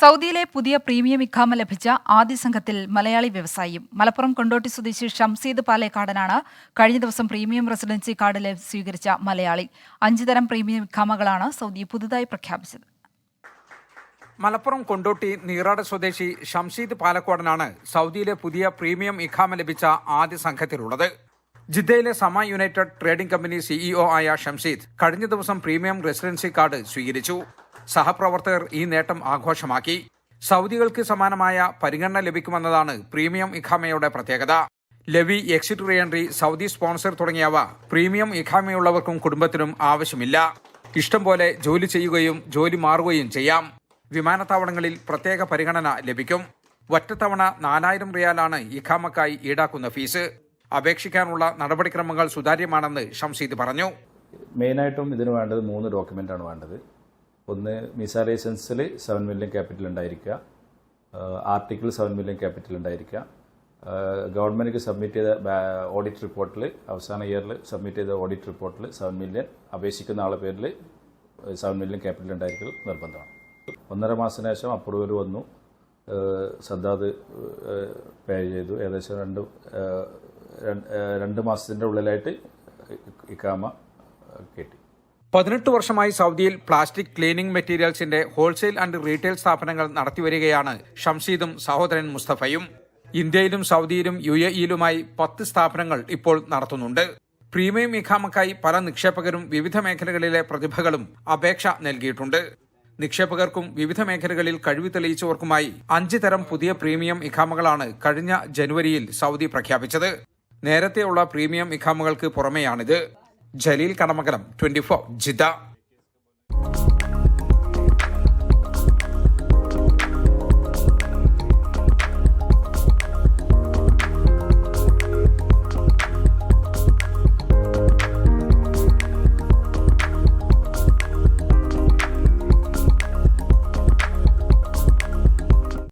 സൗദിയിലെ പുതിയ പ്രീമിയം ഇഖാമ ലഭിച്ച ആദ്യ സംഘത്തിൽ മലയാളി വ്യവസായിയും മലപ്പുറം കൊണ്ടോട്ടി സ്വദേശി ഷംസീദ് പാലേക്കാടനാണ് കഴിഞ്ഞ ദിവസം പ്രീമിയം റെസിഡൻസി കാർഡ് സ്വീകരിച്ച മലയാളി. അഞ്ചു തരം പ്രീമിയം ഇഖാമകളാണ് സൗദി പുതുതായി പ്രഖ്യാപിച്ചത്. മലപ്പുറം കൊണ്ടോട്ടി നീറാട് സ്വദേശി ഷംസീദ് പാലക്കോടനാണ് സൗദിയിലെ പുതിയ പ്രീമിയം ഇഖാമ ലഭിച്ച ആദ്യ സംഘത്തിലുള്ളത്. ജിദ്ദയിലെ സമ യുണൈറ്റഡ് ട്രേഡിംഗ് കമ്പനി സിഇഒ ആയ ഷംഷീദ് കഴിഞ്ഞ ദിവസം പ്രീമിയം റെസിഡൻസി കാർഡ് സ്വീകരിച്ചു. സഹപ്രവർത്തകർ ഈ നേട്ടം ആഘോഷമാക്കി. സൗദികൾക്ക് സമാനമായ പരിഗണന ലഭിക്കുമെന്നതാണ് പ്രീമിയം ഇഖാമയുടെ പ്രത്യേകത. Levy exit reentry Saudi sponsor തുടങ്ങിയവ പ്രീമിയം ഇഖാമയുള്ളവർക്കും കുടുംബത്തിനും ആവശ്യമില്ല. ഇഷ്ടം പോലെ ജോലി ചെയ്യുകയും ജോലി മാറുകയും ചെയ്യാം. വിമാനത്താവളങ്ങളിൽ പ്രത്യേക പരിഗണന ലഭിക്കും. ഒറ്റത്തവണ നാലായിരം റിയാലാണ് ഇഖാമക്കായി ഈടാക്കുന്ന ഫീസ്. അപേക്ഷിക്കാനുള്ള നടപടിക്രമങ്ങൾ സുതാര്യമാണെന്ന് ഷംസീദ് പറഞ്ഞു. മെയിനായിട്ടും ഇതിന് വേണ്ടത് മൂന്ന് ഡോക്യുമെന്റ് ആണ് വേണ്ടത്. ഒന്ന് മിസ സെവൻ മില്യൺ ക്യാപിറ്റൽ ഉണ്ടായിരിക്കുക ആർട്ടിക്കിൾ സെവൻ മില്യൺ ക്യാപിറ്റൽ ഉണ്ടായിരിക്കുക ഗവൺമെന്റിക്ക് സബ്മിറ്റ് ചെയ്ത ഓഡിറ്റ് റിപ്പോർട്ടിൽ അവസാന ഇയറിൽ സബ്മിറ്റ് ചെയ്ത ഓഡിറ്റ് റിപ്പോർട്ടിൽ സെവൻ മില്യൺ അപേക്ഷിക്കുന്ന ആളുടെ പേരിൽ സെവൻ മില്യൺ ക്യാപിറ്റൽ ഉണ്ടായിരിക്കൽ നിർബന്ധമാണ് ഒന്നര മാസത്തിന് ശേഷം അപ്രൂവൽ വന്നു സദ്ദാദ് പേ ചെയ്തു ഏകദേശം രണ്ട് രണ്ട് മാസത്തിന്റെ ഉള്ളിലായിട്ട് ഇക്കാമ കിട്ടി പതിനെട്ട് വർഷമായി സൗദിയിൽ പ്ലാസ്റ്റിക് ക്ലീനിംഗ് മെറ്റീരിയൽസിന്റെ ഹോൾസെയിൽ ആൻഡ് റീറ്റെയിൽ സ്ഥാപനങ്ങൾ നടത്തിവരികയാണ് ഷംഷീദും സഹോദരൻ മുസ്തഫയും. ഇന്ത്യയിലും സൗദിയിലും യു എ ഇയിലുമായി പത്ത് സ്ഥാപനങ്ങൾ ഇപ്പോൾ നടത്തുന്നുണ്ട്. പ്രീമിയം ഇഖാമക്കായി പല നിക്ഷേപകരും വിവിധ മേഖലകളിലെ പ്രതിഭകളും അപേക്ഷ നൽകിയിട്ടുണ്ട്. നിക്ഷേപകർക്കും വിവിധ മേഖലകളിൽ കഴിവ് തെളിയിച്ചവർക്കുമായി അഞ്ച് തരം പുതിയ പ്രീമിയം ഇഖാമകളാണ് കഴിഞ്ഞ ജനുവരിയിൽ സൗദി പ്രഖ്യാപിച്ചത്. നേരത്തെയുള്ള പ്രീമിയം ഇഖാമകൾക്ക് പുറമെയാണിത്. Jaleel കടമകലം twenty four Jeddah